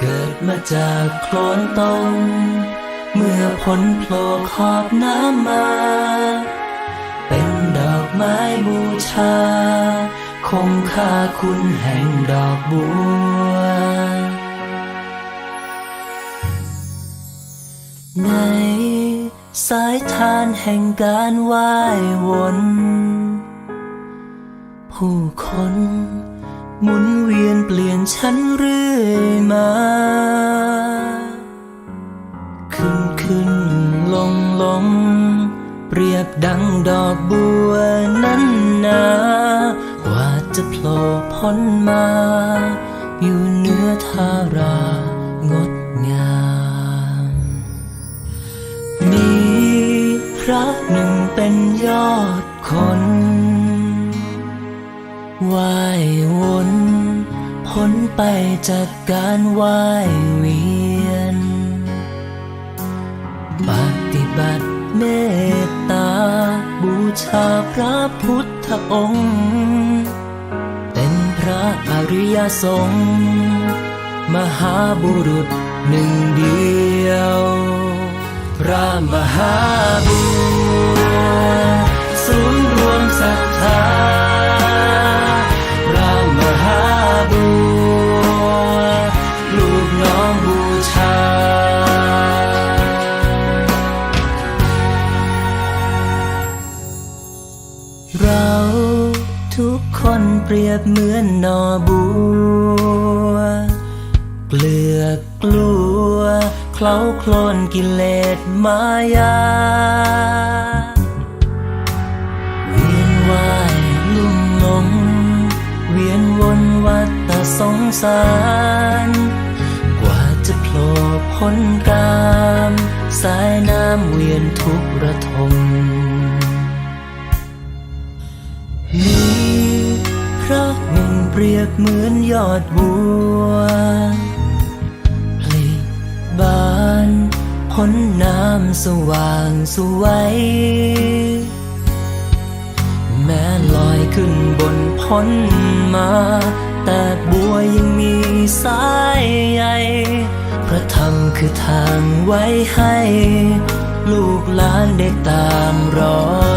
เกิดมาจากโคลนตมเมื่อพ้นโผล่ขอบน้ำมา เป็นดอกไม้บูชา คงค่าคุณแห่งดอกบัว ในสายทานแห่งการไหว้วน ผู้คนหมุนเวียนเปลี่ยนฉันเรื่อยมา เปรียบดังดอกบัวนั้นนากว่าจะโผล่พ้นมา อยู่เนื้อทารางดงาม มีพระหนึ่งเป็นยอดคนว่ายวนพ้นไปจากการว่ายเวียน ปฏิบัติเมต ชาพระพุทธองค์ เป็นพระอริยสงฆ์มหาบุรุษหนึ่งเดียว พระมหาบุรุษศูนย์รวมศรัทธา เราทุกคนเปรียบเหมือนนอบัว เกลือกลัว เคล้าโคลนกิเลสมายาเวียนว่ายลุ่มหลง เวียนวนวัฏสงสาร กว่าจะโผล่พ้นกาม สายน้ำเวียนทุกระทม เปรียบเหมือนยอดบัวพลิบานพ้นน้ำสว่างสวย แม้ลอยขึ้นบนพ้นมา แต่บัวยังมีสายใยพระธรรมคือทางไว้ให้ ลูกหลานได้ตามรอย